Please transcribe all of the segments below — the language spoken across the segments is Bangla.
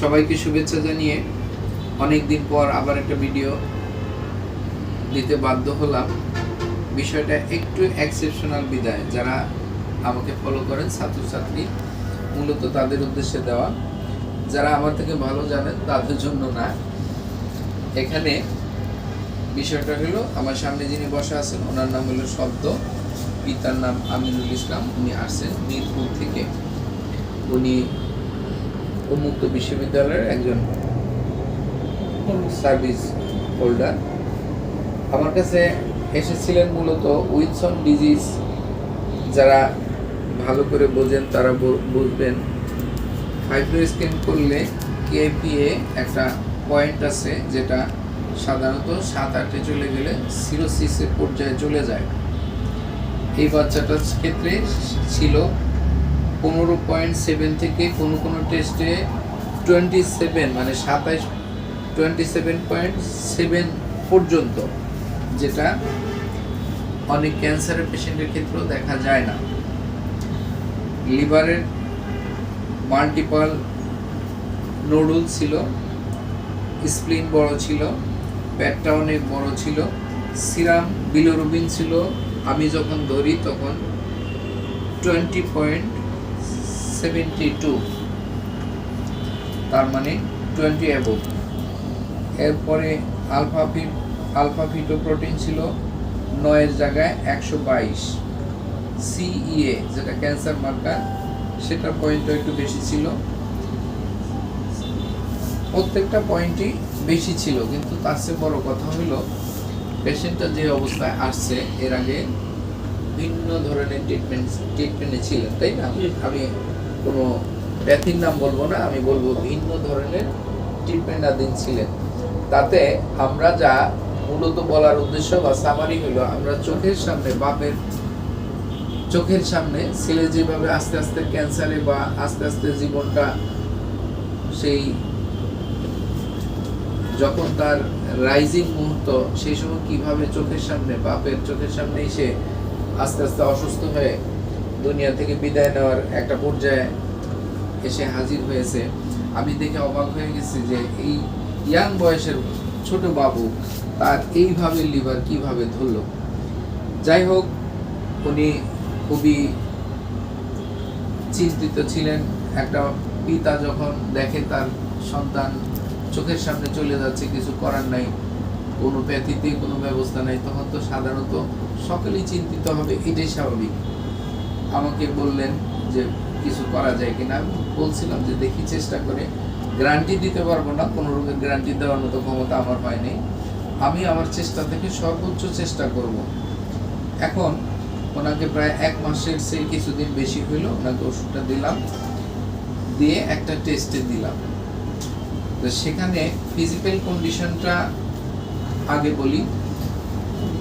সবাইকে শুভেচ্ছা জানিয়ে অনেক দিন পর আবার একটা ভিডিও দিতে বাধ্য হলাম। বিষয়টা একটু এক্সেপশনাল বিদায়। যারা আমাকে ফলো করেন, ছাত্রছাত্রী, মূলত তাদের উদ্দেশ্যে দেওয়া। যারা আমার থেকে ভালো জানেন, তাদের জন্য না। এখানে বিষয়টা হলো, আমার সামনে যিনি বসা আছেন, ওনার নাম হলো শব্দ পিতার নাম আমিনুল ইসলাম, উনি আসছেন মিরপুর থেকে। উনি উন্মুক্ত বিশ্ববিদ্যালয়ের একজন সার্ভিস হোল্ডার। আমার কাছে এসেছিলেন মূলত উইলসন ডিজিজ। যারা ভালো করে বোঝেন, তারা বুঝবেন। ফাইব্রো স্ক্যান করলে কেপিএ একটা পয়েন্ট আছে যেটা সাধারণত সাত আটে চলে গেলে সিরোসিসের পর্যায়ে চলে যায়। এই বাচ্চাটার ক্ষেত্রে ছিল পনেরো পয়েন্ট সেভেন থেকে কোনো কোনো টেস্টে টোয়েন্টি সেভেন মানে সাতাইশ টোয়েন্টি সেভেন পয়েন্ট সেভেন পর্যন্ত, যেটা অনেক ক্যান্সারের পেশেন্টের ক্ষেত্রেও দেখা যায় না। লিভারের মাল্টিপল নোডুল ছিল স্প্লিন বড় ছিল পেটটা অনেক বড় ছিল সিরাম বিলোরুবিন ছিল। আমি যখন ধরি তখন টোয়েন্টি পয়েন্ট সেভেন্টি টু তার মানে টোয়েন্টি অ্যাবভ এরপরে আলফা ফিট আলফা ফিটোপ্রোটিন ছিল নয়ের জায়গায় একশো বাইশ। সিইএ যেটা ক্যান্সার মার্কার একটু বেশি ছিল। প্রত্যেকটা পয়েন্টই বেশি ছিল, কিন্তু তার চেয়ে বড় কথা হলো পেশেন্টটা যে অবস্থায় আসছে, এর আগে ভিন্ন ধরনের ট্রিটমেন্ট ট্রিটমেন্টে ছিলেন, তাই না? আমি কোনো ব্যাথির নাম বলব না, আমি বলব ভিন্ন ধরনের ট্রিটমেন্টাধীন ছিলেন। তাতে আমরা যা মূলত বলার উদ্দেশ্য বা সামারি হলো, আমরা চোখের সামনে বাপের চোখের সামনে ছেলে যেভাবে আস্তে আস্তে ক্যান্সারে বা আস্তে আস্তে জীবনটা সেই যখন তার রাইজিং মুহূর্ত, সেই সময় কীভাবে চোখের সামনে, বাপের চোখের সামনে এসে আস্তে আস্তে অসুস্থ হয়ে দুনিয়া থেকে বিদায় নেওয়ার একটা পর্যায়ে এসে হাজির হয়েছে। আমি দেখে অবাক হয়ে গেছি যে এই ইয়াং বয়সের ছোট বাবু তার এইভাবে লিভার কীভাবে ধরলো। যাই হোক, উনি খুবই চিন্তিত ছিলেন। একটা পিতা যখন দেখে তার সন্তান চোখের সামনে চলে যাচ্ছে, কিছু করার নাই, কোনো ব্যথিতে কোনো ব্যবস্থা নাই, তখন তো সাধারণত সকলেই চিন্তিত হবে, এটাই স্বাভাবিক। আমাকে বললেন যে কিছু করা যায় কিনা। আমি বলছিলাম যে দেখি চেষ্টা করে। গ্যারান্টি দিতে পারব না, কোনো রোগের গ্যারান্টি দেওয়ার মতো ক্ষমতা আমার হয়নি। আমি আমার চেষ্টা থেকে সর্বোচ্চ চেষ্টা করব। এখন ওনাকে প্রায় এক মাসের সেই কিছুদিন বেশি হইল, ওনাকে ওষুধটা দিলাম। দিয়ে একটা টেস্টে দিলাম। তো সেখানে ফিজিক্যাল কন্ডিশনটা আগে বলি।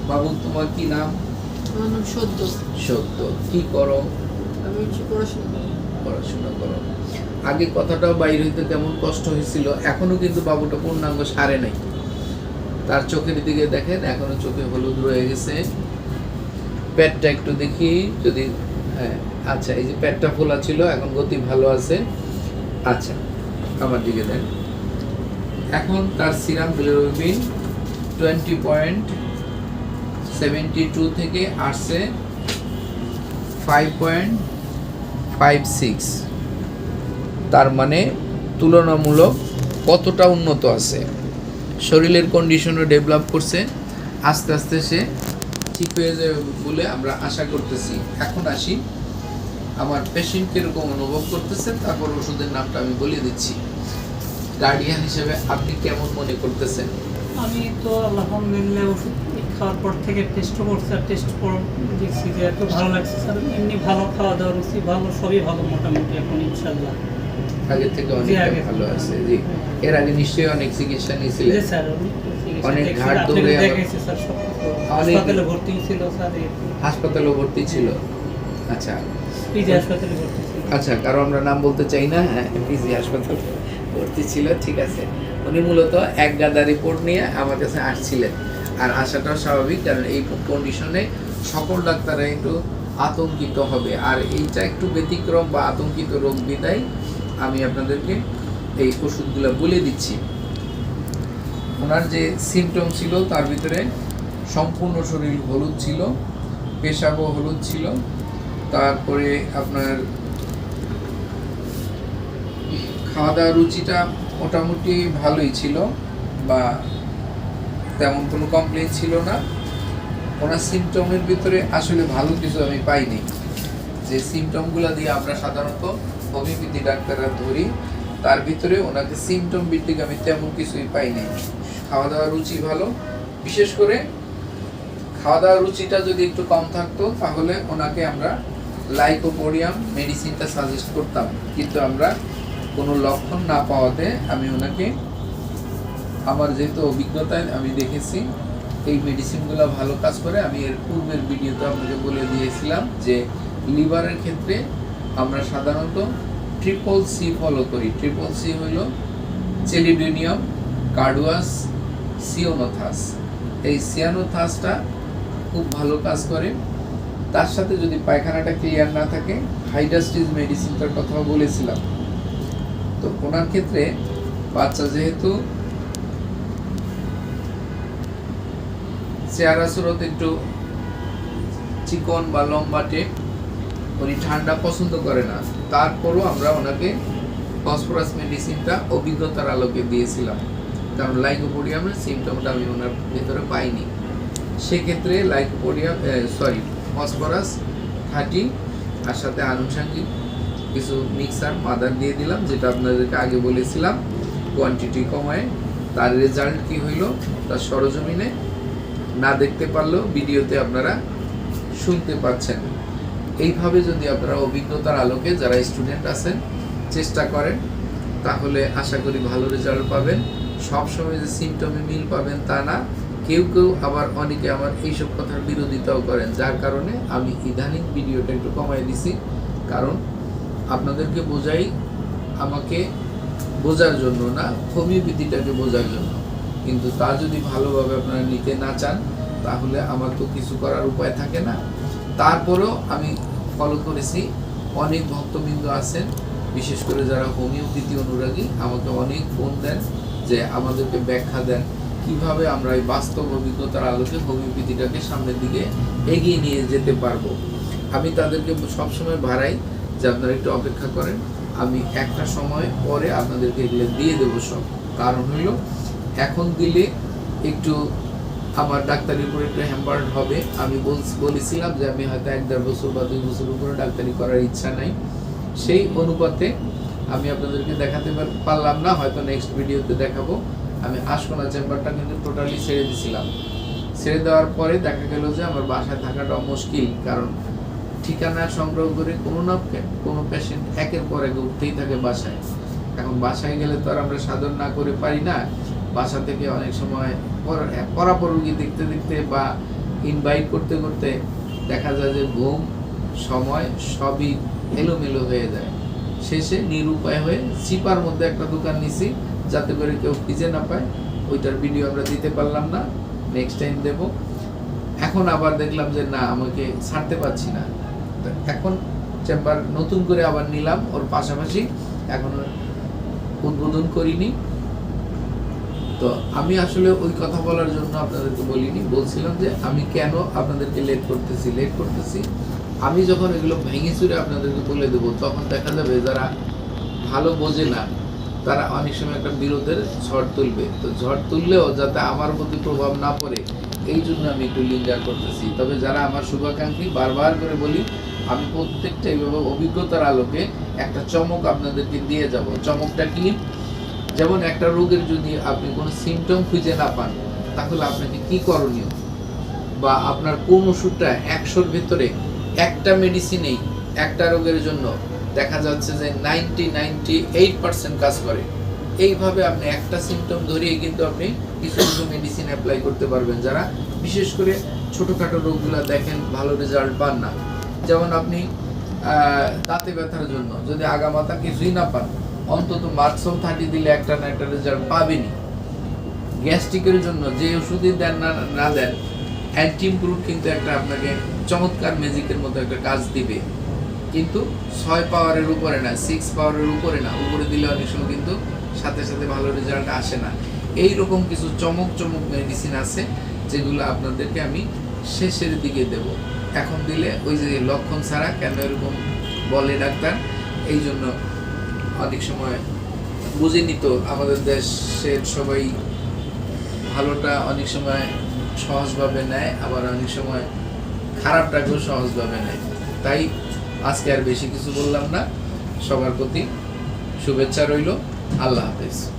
বাবু, তোমার কি নাম? আমার নাম সদ্য। সত্য কি করো? আমি পড়াশোনা করি। পড়াশোনা করো। আগে কথাটাও বাইর হইতে তেমন কষ্ট হয়েছিল এখনও কিন্তু বাবুটা পূর্ণাঙ্গ সারে নাই। তার চোখের দিকে দেখেন এখনও চোখে হলুদ রয়ে গেছে। পেটটা একটু দেখি যদি হ্যাঁ আচ্ছা এই যে পেটটা ফোলা ছিল এখন গতি ভালো আছে। আচ্ছা আমার দিকে দেন। এখন তার serum bilirubin twenty point seventy two থেকে আসছে ফাইভ পয়েন্ট ফাইভ সিক্স তার মানে তুলনামূলক কতটা উন্নত আছে। শরীরের কন্ডিশনও ডেভেলপ করছে। আস্তে আস্তে সে ঠিক হয়ে যাবে বলে আমরা আশা করতেছি। এখন আসি, আমার পেশেন্ট কীরকম অনুভব করতেছে, তারপর ওষুধের নামটা আমি বলে দিচ্ছি। গার্ডিয়ান হিসেবে আপনি কেমন মনে করতেছেন? আমি তো আলহামদুলিল্লাহ ওষুধ খাওয়ার পর থেকে টেস্টও করছি আর টেস্ট পর দেখছি যে একটু ভালো লাগছে। স্যার এমনি ভালো খাওয়া দাওয়া রুচি ভালো সবই ভালো মোটামুটি এখন ইনশাল্লাহ আগে থেকে অনেক ভালো আছে। জি এর আগে নিশ্চয়ই অনেক চিকিৎসা নিয়েছিলেন। জি স্যার অনেক ঘাট দৌড়ে হাসপাতালে ভর্তি ছিল স্যার হাসপাতালে ভর্তি ছিল। আচ্ছা। পিজি হাসপাতালে ভর্তি ছিল। আচ্ছা কারও আমরা নাম বলতে চাই না হ্যাঁ পিজি হাসপাতাল ভর্তি ছিল ঠিক আছে। উনি মূলত এক গাদা রিপোর্ট নিয়ে আমার কাছে আসছিলেন। আর আসাটাও স্বাভাবিক, কারণ এই কন্ডিশনে সকল ডাক্তাররা একটু আতঙ্কিত হবে। আর এইটা একটু ব্যতিক্রম বা আতঙ্কিত রোগ বিদায় আমি আপনাদেরকে এই ওষুধগুলো বলে দিচ্ছি। ওনার যে সিমটম ছিল, তার ভিতরে সম্পূর্ণ শরীর হলুদ ছিল পেশাবও হলুদ ছিল, তারপরে আপনার খাওয়া দাওয়ার রুচিটা মোটামুটি ভালোই ছিল বা তেমন কোনো কমপ্লেন ছিল না। ওনার সিমটমের ভিতরে আসলে ভালো কিছু আমি পাইনি। যে সিমটমগুলো দিয়ে আমরা সাধারণত হোমিওপ্যাথি ডাক্তাররা ধরি, তার ভিতরে ওনাকে সিমটম ভিত্তিক আমি তেমন কিছুই পাইনি। খাওয়া দাওয়ার রুচি ভালো। বিশেষ করে খাওয়া দাওয়ার রুচিটা যদি একটু কম থাকতো, তাহলে ওনাকে আমরা লাইকোপোডিয়াম মেডিসিনটা সাজেস্ট করতাম। কিন্তু আমরা কোনো লক্ষণ না পাওয়াতে আমি ওনাকে আমার যেহেতু অভিজ্ঞতায় আমি দেখেছি এই মেডিসিনগুলো ভালো কাজ করে। আমি এর পূর্বের ভিডিওতে আপনাকে বলে দিয়েছিলাম যে, লিভারের ক্ষেত্রে আমরা সাধারণত ট্রিপল সি ফলো করি। ট্রিপল সি হলো চেলিডোনিয়াম কার্ডুয়াস সিওনোথাস এই সিয়ানোথাসটা খুব ভালো কাজ করে। তার সাথে যদি পায়খানাটা ক্লিয়ার না থাকে হাইডাস্টিস মেডিসিনটার কথাও বলেছিলাম। তো ওনার ক্ষেত্রে বাচ্চা যেহেতু চেহারা সুরত একটু চিকন বা লম্বাটে উনি ঠান্ডা পছন্দ করে না। তারপরও আমরা ওনাকে ফসফরাস মেডিসিনটা অভিজ্ঞতার আলোকে দিয়েছিলাম। কারণ লাইকোপোডিয়ামের সিমটমটা আমি ওনার ভেতরে পাইনি। সেক্ষেত্রে লাইকোপোডিয়াম সরি ফসফরাস থার্টি আর সাথে আনুষঙ্গিক কিছু মিক্সার মাদার দিয়ে দিলাম, যেটা আপনাদেরকে আগে বলেছিলাম। কোয়ান্টিটি কমায়, তার রেজাল্ট কি হইল? তার সরজমিনে না দেখতে পারলেও ভিডিওতে আপনারা শুনতে পাচ্ছেন। এইভাবে যদি আপনারা অভিজ্ঞতার আলোকে যারা স্টুডেন্ট আছেন, চেষ্টা করেন, তাহলে আশা করি ভালো রেজাল্ট পাবেন। সব সময় যে সিমটমে মিল পাবেন তা না। কেউ কেউ আবার অনেকে আমার এইসব কথার বিরোধিতাও করেন, যার কারণে আমি ইদানিং ভিডিওটা একটু কমাই দিছি। কারণ আপনাদেরকে বোঝাই আমাকে বোঝার জন্য না, হোমিওপ্যাথিটাকে বোঝার জন্য। কিন্তু তা যদি ভালোভাবে আপনারা নিতে না চান, তাহলে আমার তো কিছু করার উপায় থাকে না। তারপরেও আমি ফলো করেছি, অনেক ভক্তবৃন্দ আছেন, বিশেষ করে যারা হোমিওপ্যাথি অনুরাগী, আমাকে অনেক ফোন দেন যে আমাদেরকে ব্যাখ্যা দেন, কীভাবে আমরা এই বাস্তব অভিজ্ঞতার আলোকে হোমিওপ্যাথিটাকে সামনের দিকে এগিয়ে নিয়ে যেতে পারব। আমি তাদেরকে সবসময় ভাড়াই যে আপনারা একটু অপেক্ষা করেন, আমি একটা সময় পরে আপনাদেরকে এগুলো দিয়ে দেবো সব। কারণ হইল এখন দিলে একটু আমার ডাক্তারির উপরে একটু হ্যাম্পার্ড হবে। আমি বলেছিলাম যে আমি হয়তো এক দেড় বছর বা দুই বছর উপরে ডাক্তারি করার ইচ্ছা নাই। সেই অনুপাতে আমি আপনাদেরকে দেখাতে পারলাম না, হয়তো নেক্সট ভিডিওতে দেখাবো। আমি আশকোনা চেম্বারটা কিন্তু টোটালি ছেড়ে দিছিলাম। ছেড়ে দেওয়ার পরে দেখা গেল যে আমার বাসায় থাকাটা মুশকিল, কারণ ঠিকানা সংগ্রহ করে কোনো না কোনো পেশেন্ট একের পর এক উঠতেই থাকে বাসায়। এখন বাসায় গেলে তো আর আমরা সাধন না করে পারি না। বাসা থেকে অনেক সময় পর- পরাপর রুগী দেখতে দেখতে বা ইনভাইট করতে করতে দেখা যায় যে ঘুম, সময় সবই এলোমেলো হয়ে যায়। শেষে নিরুপায় হয়ে সিপার মধ্যে একটা দোকান নিছি, যাতে করে কেউ খুঁজে না পায়। ওইটার ভিডিও আমরা দিতে পারলাম না। নেক্সট টাইম দেব। এখন আবার দেখলাম যে না, আমাকে ছাড়তে পারছি না। এখন চেম্বার নতুন করে আবার নিলাম। ওর পাশাপাশি এখনও উদ্বোধন করিনি। তো আমি আসলে ওই কথা বলার জন্য আপনাদেরকে বলিনি। বলছিলাম যে আমি কেন আপনাদেরকে লেট করতেছি? লেট করতেছি, আমি যখন এগুলো ভেঙে চুরে আপনাদেরকে বলে দেবো, তখন দেখা যাবে যারা ভালো বোঝে না, তারা অনেক সময় একটা বিরোধের ঝড় তুলবে। তো ঝড় তুললেও যাতে আমার প্রতি প্রভাব না পড়ে, এই জন্য আমি একটু লিঙ্গার করতেছি। তবে যারা আমার শুভাকাঙ্ক্ষী, বারবার করে বলি, আমি প্রত্যেকটা এইভাবে অভিজ্ঞতার আলোকে একটা চমক আপনাদেরকে দিয়ে যাব। চমকটা কি? যেমন একটা রোগের যদি আপনি কোনো সিমটম খুঁজে না পান, তাহলে আপনাকে কি করণীয়? বা আপনার কোন ওষুধটা একশোর ভিতরে একটা মেডিসিনেই একটা রোগের জন্য দেখা যাচ্ছে যে নাইনটি নাইনটি এইট পার্সেন্ট কাজ করে। এইভাবে আপনি একটা সিমটম ধরিয়ে কিন্তু আপনি কিছু কিছু মেডিসিন অ্যাপ্লাই করতে পারবেন। যারা বিশেষ করে ছোটোখাটো রোগগুলো দেখেন, ভালো রেজাল্ট পান না। যেমন আপনি দাঁতে ব্যথার জন্য যদি আগামাতা কিছুই না পান অন্তত মার্কসম থার্টি দিলে একটা না একটা রেজাল্ট পাবেনই। গ্যাস্ট্রিকের জন্য যে ওষুধই দেন না না দেন অ্যান্টিমপ্রুট কিন্তু একটা আপনাকে চমৎকার ম্যাজিকের মতো একটা কাজ দিবে। কিন্তু ছয় পাওয়ারের উপরে না সিক্স পাওয়ারের উপরে না, উপরে দিলে অনেক সময় কিন্তু সাথে সাথে ভালো রেজাল্ট আসে না। এই রকম কিছু চমক চমক মেডিসিন আছে, যেগুলো আপনাদেরকে আমি শেষের দিকে দেব। এখন দিলে ওই যে লক্ষণ ছাড়া কেন এরকম বলে ডাক্তার? এই জন্য অনেক সময় বুঝে নিত, আমাদের দেশের সবাই ভালোটা অনেক সময় সহজভাবে নেয়, আবার অনেক সময় খারাপটাকেও সহজভাবে নেয়। তাই আজকে আর বেশি কিছু বললাম না। সবার প্রতি শুভেচ্ছা রইল। আল্লাহ হাফেজ।